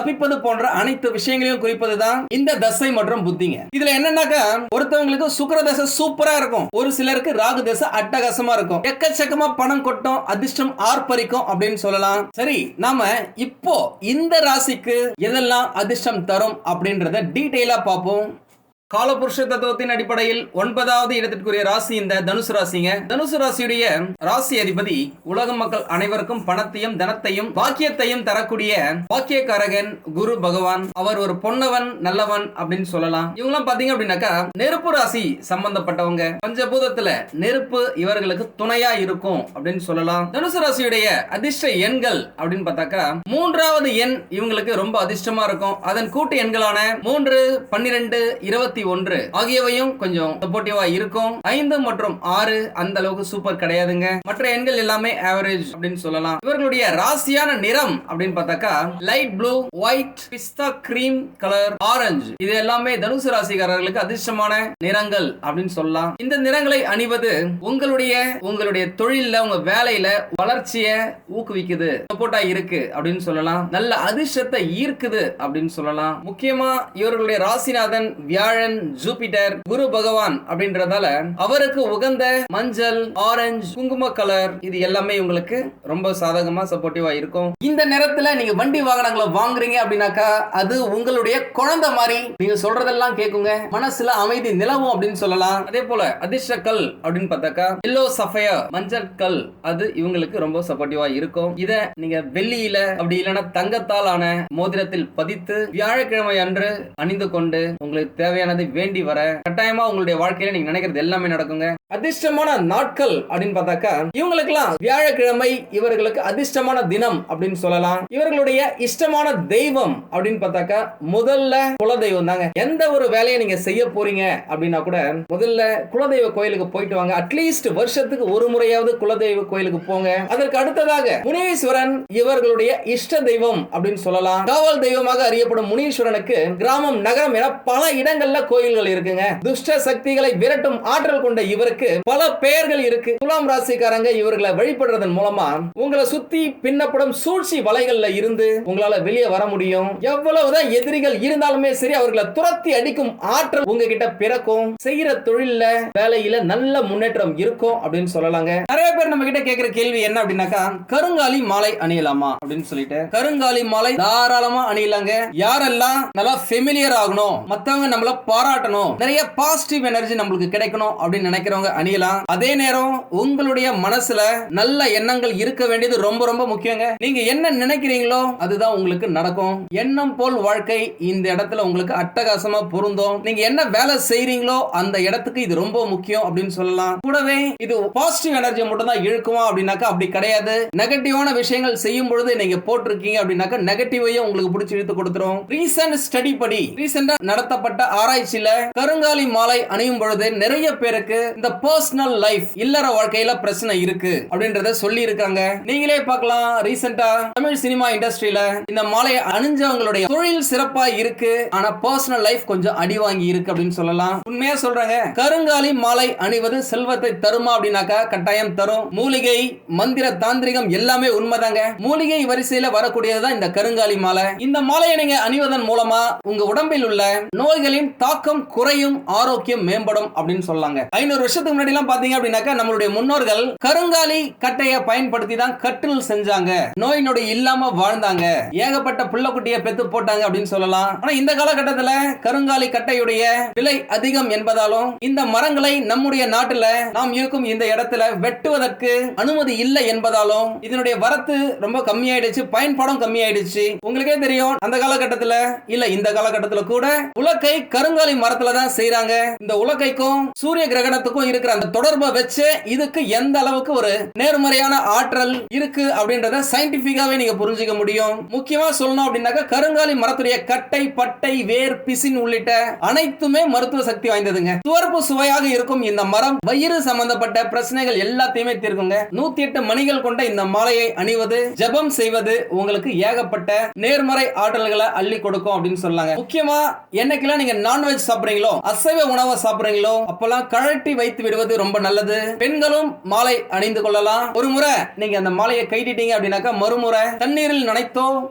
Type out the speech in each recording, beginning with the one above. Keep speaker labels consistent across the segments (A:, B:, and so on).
A: தப்பிப்பது போன்ற அனைத்து விஷயங்களையும் குறிப்பது தான் இந்த தசை மற்றும் புத்திங்க. இதுல என்னன்னாக்கா ஒருத்தவங்களுக்கு சுக்கர தசை சூப்பரா இருக்கும். ஒரு சிலருக்கு ராகு தசை அட்டகாசமா இருக்கும். எக்கச்சக்கமா பணம் கொட்டும் அதிர்ஷ்டம் ஆர்ப்பரிக்கும் அப்படின்னு சொல்லலாம். சரி நாம இப்போ இந்த ராசிக்கு எதெல்லாம் அதிர்ஷ்டம் தரும் அப்படின்றத டீட்டெயிலா பார்ப்போம். காலபுருஷ தத்துவத்தின் அடிப்படையில் ஒன்பதாவது இடத்திற்குரிய ராசி இந்த தனுசு ராசிங்க. தனுசு ராசியுடைய ராசி அதிபதி உலக மக்கள் அனைவருக்கும் பணத்தையும் தனத்தையும் பாக்கியத்தையும் தரக்கூடிய பாக்கியக்காரகன் குரு பகவான். அவர் ஒரு பொன்னவன் நல்லவன் அப்படின்னு சொல்லலாம். இவங்கெல்லாம் பாத்தீங்க அப்படின்னாக்கா நெருப்பு ராசி சம்பந்தப்பட்டவங்க. பஞ்சபூதத்துல நெருப்பு இவர்களுக்கு துணையா இருக்கும் அப்படின்னு சொல்லலாம். தனுசு ராசியுடைய அதிர்ஷ்ட எண்கள் அப்படின்னு பார்த்தாக்கா மூன்றாவது எண் இவங்களுக்கு ரொம்ப அதிர்ஷ்டமா இருக்கும். அதன் கூட்டு எண்களான மூன்று பன்னிரெண்டு இருபத்தி நாற்பத்தி ஒன்று. ஆகியவையும் கொஞ்சம் சப்போர்ட்டிவா இருக்கும். ஐந்து மற்றும் ஆறு அந்த அளவுக்கு சூப்பர் கிடையாதுங்க. மற்ற எண்கள் எல்லாமே ஆவரேஜ் அப்படின்னு சொல்லலாம். இவர்களுடைய ராசியான நிறம் அப்படின்னு பார்த்தாக்கா லைட் ப்ளூ ஒயிட் பிஸ்தா கிரீம் கலர் ஆரஞ்சு இது எல்லாமே தனுசு ராசிக்காரர்களுக்கு அதிர்ஷ்டமான நிறங்கள் அப்படின்னு சொல்லலாம். இந்த நிறங்களை அணிவது உங்களுடைய உங்களுடைய தொழில உங்க வேலையில வளர்ச்சியை ஊக்குவிக்குது சப்போர்ட்டா இருக்கு அப்படின்னு சொல்லலாம். நல்ல அதிர்ஷ்டத்தை ஈர்க்குது அப்படின்னு சொல்லலாம். முக்கியமா இவர்களுடைய ராசிநாதன் வியாழன் ஜூபிட்டர் குரு பகவான் அப்படின்றதால அவருக்கு உகந்த மஞ்சள் ஆரஞ்சு குங்கும கலர் இது எல்லாமே உங்களுக்கு ரொம்ப சாதகமா சப்போர்ட்டிவா இருக்கும். இந்த நேரத்துல நீங்க வண்டி வாகனங்களை வாங்குறீங்க அப்படின்னாக்கா அது உங்களுடைய குழந்தை மாதிரி. நீங்க சொல்றதெல்லாம் கேட்குங்க மனசுல அமைதி நிலவும் அப்படின்னு சொல்லலாம். அதே போல அதிர்ஷ்ட கல் அப்படின்னு பார்த்தாக்கா எல்லோ சஃபையா மஞ்சள் கல் அது இவங்களுக்கு ரொம்ப சப்போர்ட்டிவா இருக்கும். இத நீங்க வெள்ளியில அப்படி இல்லைன்னா தங்கத்தால் ஆன மோதிரத்தில் பதித்து வியாழக்கிழமை அன்று அணிந்து கொண்டு உங்களுக்கு தேவையானது வேண்டி வர கட்டாயமா உங்களுடைய வாழ்க்கையில நீங்க நினைக்கிறது எல்லாமே நடக்குங்க. அதிர்ஷ்டமான நாட்கள் அப்படின்னு பார்த்தாக்கா இவங்களுக்கெல்லாம் வியாழக்கிழமை இவர்களுக்கு அதிர்ஷ்டமான தினம் அப்படின்னு சொல்லலாம். இவர்களுடைய இஷ்டமான தெய்வம் அப்படின்னு பார்த்தாக்கா முதல்ல குலதெய்வம் தாங்க. எந்த ஒரு வேலையை நீங்க செய்ய போறீங்க அப்படின்னா கூட முதல்ல குலதெய்வ கோயிலுக்கு போயிட்டு வாங்க. அட்லீஸ்ட் வருஷத்துக்கு ஒரு முறையாவது குலதெய்வ கோயிலுக்கு போங்க. அதற்கு அடுத்ததாக முனீஸ்வரன் இவர்களுடைய இஷ்ட தெய்வம் அப்படின்னு சொல்லலாம். காவல் தெய்வமாக அறியப்படும் முனீஸ்வரனுக்கு கிராமம் நகரம் என பல இடங்கள்ல கோயில்கள் இருக்குங்க. துஷ்ட சக்திகளை விரட்டும் ஆற்றல் கொண்ட இவருக்கு பல பெயர்கள் இருக்கு. துலாம் ராசிக்காரங்க இவர்களை வழிபடுறதன் மூலமா உங்களை சுத்தி பின்னப்படும் சூழ்ச்சி வலைகள்ல இருந்து உங்களால வெளியே வர முடியும். எவ்வளவுதான் எதிரிகள் இருந்தாலுமே சரி அவர்களை துரத்தி அடிக்கும் ஆற்றல் உங்ககிட்ட பிறக்கும். செய்யற தொழில்ல வேலையில நல்ல முன்னேற்றம் இருக்கும் அப்படின்னு சொல்லலாங்க. நிறைய பேர் நம்ம கிட்ட கேக்குற கேள்வி என்ன அப்படின்னாக்கா கருங்காலி மாலை அணியலாமா? அப்படின்னு சொல்லிட்டு. கருங்காலி மாலை தாராளமா அணியலாங்க. யாரெல்லாம் நல்லா ஃபெமிலியர் ஆகணும் மத்தவங்க நம்மள பாராட்டணும். நிறைய பாசிட்டிவ் எனர்ஜி நம்மளுக்கு கிடைக்கணும் அப்படின்னு நினைக்கிறவங்க அணியலாம். அதே நேரம் உங்களுடைய மனசுல நல்ல எண்ணங்கள் இருக்க வேண்டியது ரொம்ப ரொம்ப முக்கியங்க. நீங்க என்ன நினைக்கிறீங்களோ அதுதான் உங்களுக்கு நடக்கும். எண்ணம் போல் வாழ்க்கை இந்த இடத்துல உங்களுக்கு அட்டகாசமா பொருந்தும். நீங்க என்ன வேலை செய்யறீங்களோ அந்த இடத்துக்கு இது ரொம்ப முக்கியம் அப்படின்னு சொல்லலாம். கூடவே இது பாசிட்டிவ் எனர்ஜி மட்டும் தான் இழுக்குமா அப்படின்னாக்கா அப்படி கிடையாது. நெகட்டிவான விஷயங்கள் செய்யும் பொழுது நீங்க போட்டிருக்கீங்க அப்படின்னாக்கா நெகட்டிவையும் உங்களுக்கு பிடிச்சி இழுத்து கொடுத்துரும். ரீசன்ட் ஸ்டடி படி. ரீசெண்டா நடத்தப்பட்ட ஆராய்ச்சி ஆராய்ச்சியில கருங்காலி மாலை அணியும் பொழுது நிறைய பேருக்கு இந்த பர்சனல் லைஃப் இல்லற வாழ்க்கையில பிரச்சனை இருக்கு அப்படின்றத சொல்லி இருக்காங்க நீங்களே பார்க்கலாம். ரீசெண்டா தமிழ் சினிமா இண்டஸ்ட்ரியில இந்த மாலையை அணிஞ்சவங்களுடைய தொழில் சிறப்பா இருக்கு. ஆனா பர்சனல் லைஃப் கொஞ்சம் அடி வாங்கி இருக்கு அப்படின்னு சொல்லலாம். உண்மையா சொல்றாங்க. கருங்காலி மாலை அணிவது செல்வத்தை தருமா அப்படின்னாக்கா கட்டாயம் தரும். மூலிகை மந்திர தாந்திரிகம் எல்லாமே உண்மைதாங்க. மூலிகை வரிசையில வரக்கூடியதுதான் இந்த கருங்காலி மாலை. இந்த மாலையை நீங்க அணிவதன் மூலமா உங்க உடம்பில் உள்ள நோய்களின் தாக்கம் குறையும் ஆரோக்கியம் மேம்படும் அப்படின்னு சொல்லாங்க. ஐநூறு வருஷத்துக்கு முன்னாடி எல்லாம் பாத்தீங்க அப்படின்னாக்கா நம்மளுடைய முன்னோர்கள் கருங்காலி கட்டைய பயன்படுத்தி தான் கட்டில் செஞ்சாங்க. நோய் நொடி இல்லாம வாழ்ந்தாங்க. ஏகப்பட்ட புள்ளக்குட்டிய பெத்து போட்டாங்க அப்படின்னு சொல்லலாம். ஆனா இந்த காலகட்டத்துல கருங்காலி கட்டையுடைய விலை அதிகம் என்பதாலும் இந்த மரங்களை நம்முடைய நாட்டுல நாம் இருக்கும் இந்த இடத்துல வெட்டுவதற்கு அனுமதி இல்லை என்பதாலும் இதனுடைய வரத்து ரொம்ப கம்மியாயிடுச்சு பயன்பாடும் கம்மியாயிடுச்சு. உங்களுக்கே தெரியும் அந்த காலகட்டத்துல இல்ல இந்த காலகட்டத்துல கூட உலக்கை கருங்க கருங்காலி மரத்துல தான் செய்யறாங்க இந்த உலகைக்கும் சூரிய கிரகணத்துக்கும் இருக்கிற அந்த தொடர்பை வச்சு இதுக்கு எந்த அளவுக்கு ஒரு நேர்மறையான ஆற்றல் இருக்கு அப்படின்றத சயின்டிபிக்காவே நீங்க புரிஞ்சுக்க முடியும். முக்கியமா சொல்லணும் அப்படின்னாக்கா கருங்காலி மரத்துடைய கட்டை பட்டை வேர் பிசின் உள்ளிட்ட அனைத்துமே மருத்துவ சக்தி வாய்ந்ததுங்க. துவர்ப்பு சுவையாக இருக்கும் இந்த மரம் வயிறு சம்பந்தப்பட்ட பிரச்சனைகள் எல்லாத்தையுமே தீர்க்குங்க. நூத்தி எட்டு மணிகள் கொண்ட இந்த மாலையை அணிவது ஜபம் செய்வது உங்களுக்கு ஏகப்பட்ட நேர்மறை ஆற்றல்களை அள்ளி கொடுக்கும் அப்படின்னு சொல்லாங்க. முக்கியமா என்னைக்கெல்லாம் நீங்க நான்வெஜ் சாப்பிடுறீங்களோ அசைவ உணவை சாப்பிடுறீங்களோ அப்பெல்லாம் கழட்டி வைத்து விடுவது ரொம்ப நல்லது. பெண்களும் மாலை அணிந்து கொள்ளலாம். ஒரு முறை நீங்க அந்த மாலையை கைட்டிட்டீங்க அப்படின்னாக்கா மறுமுறை தண்ணீரில் நனைத்தோ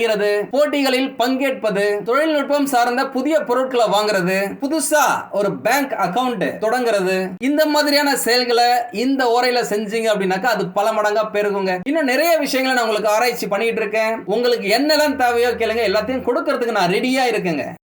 A: செய்யறது போட்டிகளில் பங்கேற்பது தொழில்நுட்பம் சார்ந்த புதிய பொருட்களை வாங்குறது புதுசா ஒரு பேங்க் அக்கவுண்ட் தொடங்குறது. இந்த மாதிரியான செயல்களை இந்த ஓரையில செஞ்சீங்க அப்படின்னாக்கா அது பல மடங்கா பெருகுங்க. இன்னும் நிறைய விஷயங்களை நான் உங்களுக்கு ஆராய்ச்சி பண்ணிட்டு இருக்கேன். உங்களுக்கு என்னெல்லாம் தேவையோ கேளுங்க. எல்லாத்தையும் கொடுக்கறதுக்கு நான் ரெடியா இருக்கேங்க.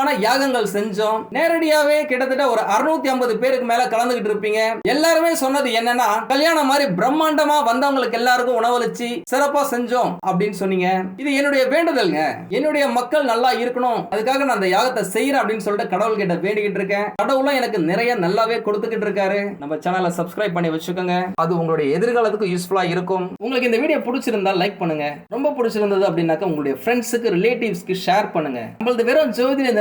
A: விதமான யாகங்கள் செஞ்சோம். நேரடியாவே கிட்டத்தட்ட ஒரு அறுநூத்தி ஐம்பது பேருக்கு மேல கலந்துகிட்டு இருப்பீங்க. எல்லாருமே சொன்னது என்னன்னா கல்யாணம் மாதிரி பிரம்மாண்டமா வந்தவங்களுக்கு எல்லாருக்கும் உணவளிச்சு சிறப்பா செஞ்சோம் அப்படின்னு சொன்னீங்க. இது என்னுடைய வேண்டுதல்ங்க. என்னுடைய மக்கள் நல்லா இருக்கணும். அதுக்காக நான் அந்த யாகத்தை செய்யறேன் அப்படின்னு சொல்லிட்டு கடவுள் கிட்ட வேண்டிக்கிட்டு இருக்கேன். கடவுளும் எனக்கு நிறைய நல்லாவே கொடுத்துக்கிட்டு இருக்காரு. நம்ம சேனலை சப்ஸ்கிரைப் பண்ணி வச்சுக்கோங்க. அது உங்களுடைய எதிர்காலத்துக்கு யூஸ்ஃபுல்லா இருக்கும். உங்களுக்கு இந்த வீடியோ பிடிச்சிருந்தா லைக் பண்ணுங்க. ரொம்ப பிடிச்சிருந்தது அப்படின்னாக்கா உங்களுடைய ஃப்ரெண்ட்ஸுக்கு ரிலேட்டிவ்ஸ்க்கு ஷேர் பண்ணுங்க. நம்மளது வெறும் ஜோதிட